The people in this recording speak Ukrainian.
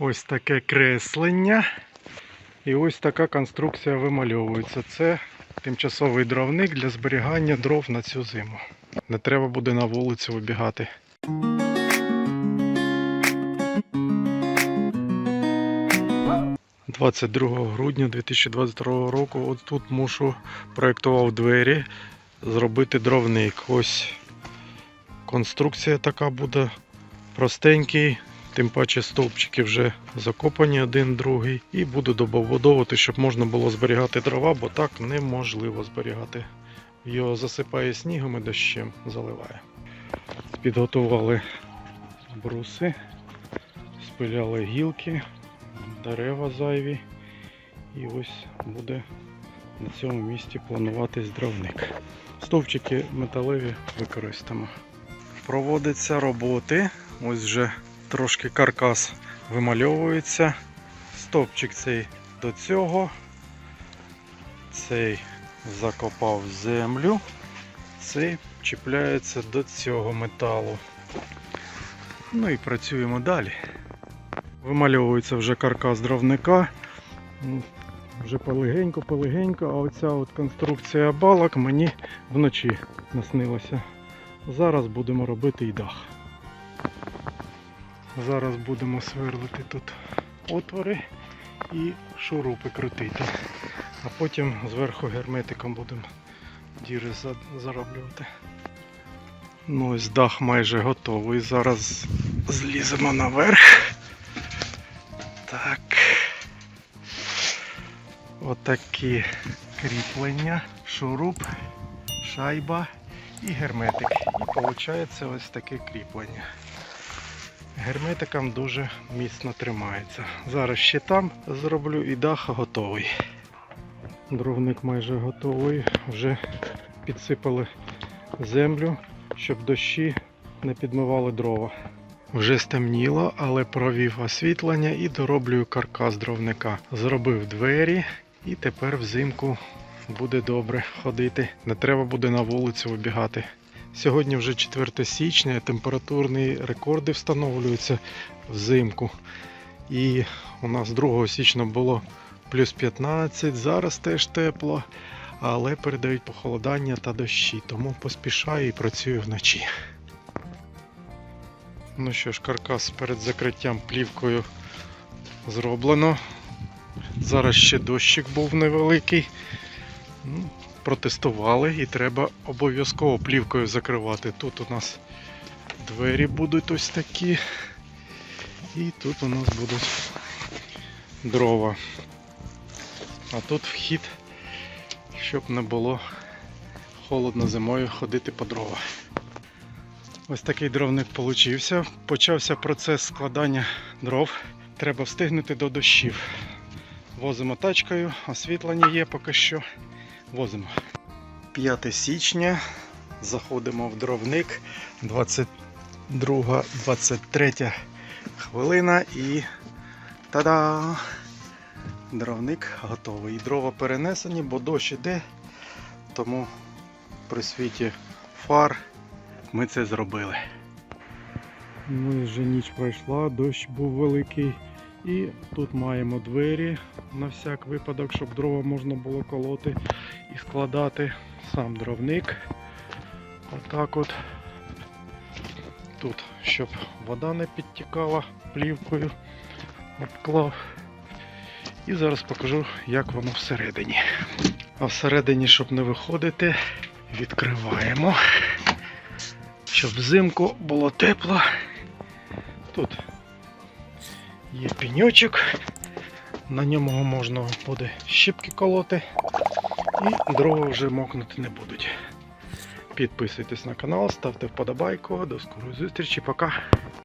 Ось таке креслення. І ось така конструкція вимальовується. Це тимчасовий дровник для зберігання дров на цю зиму. Не треба буде на вулицю вибігати. – 22 грудня 2022 року. От тут мушу проєктував двері, зробити дровник. Ось конструкція така буде простенький, тим паче стовпчики вже закопані один другий. І буду добудовувати, щоб можна було зберігати дрова, бо так неможливо зберігати. Його засипає снігом і дощем заливає. Підготували бруси, спиляли гілки, дерева зайві. І ось буде на цьому місці плануватись дровник. Стовпчики металеві використаємо. Проводяться роботи. Ось вже трошки каркас вимальовується. Стовпчик цей до цього. Цей закопав землю. Цей чіпляється до цього металу. Ну і працюємо далі. Вимальовується вже каркас дровника. Вже полегенько-полегенько, а оця от конструкція балок мені вночі наснилася. Зараз будемо робити і дах. Зараз будемо сверлити тут отвори і шурупи крутити. А потім зверху герметиком будемо діри зароблювати. Ну ось дах майже готовий. Зараз зліземо наверх. Так. Отакі кріплення, шуруп, шайба і герметик. І виходить ось таке кріплення. Герметиком дуже міцно тримається. Зараз ще там зроблю і дах готовий. Дровник майже готовий. Вже підсипали землю, щоб дощі не підмивали дрова. Вже стемніло, але провів освітлення і дороблюю каркас дровника. Зробив двері і тепер взимку буде добре ходити. Не треба буде на вулицю вибігати. Сьогодні вже 4 січня, температурні рекорди встановлюються взимку. І у нас 2 січня було плюс 15, зараз теж тепло, але передають похолодання та дощі, тому поспішаю і працюю вночі. Ну що ж, каркас перед закриттям плівкою зроблено. Зараз ще дощик був невеликий. Ну, Протестували і треба обов'язково плівкою закривати. Тут у нас двері будуть ось такі. І тут у нас будуть дрова. А тут вхід, щоб не було холодно зимою ходити по дрова. Ось такий дровник получився. Почався процес складання дров. Треба встигнути до дощів. Возимо тачкою, освітлення є поки що. Возимо. 5 січня. Заходимо в дровник. 22-23 хвилина і та-да! Дровник готовий. Дрова перенесені, бо дощ іде, тому при світі фар ми це зробили. Ну і вже ніч пройшла, дощ був великий. І тут маємо двері на всяк випадок, щоб дрова можна було колоти і складати. Сам дровник. Отак от. Тут, щоб вода не підтікала плівкою. Обклав. І зараз покажу, як воно всередині. А всередині, щоб не виходити, відкриваємо. Щоб взимку було тепло. Тут є пеньочок. На ньому можна буде щіпки колоти. І дрова вже мокнути не будуть. Підписуйтесь на канал, ставте вподобайку. До скорої зустрічі, пока.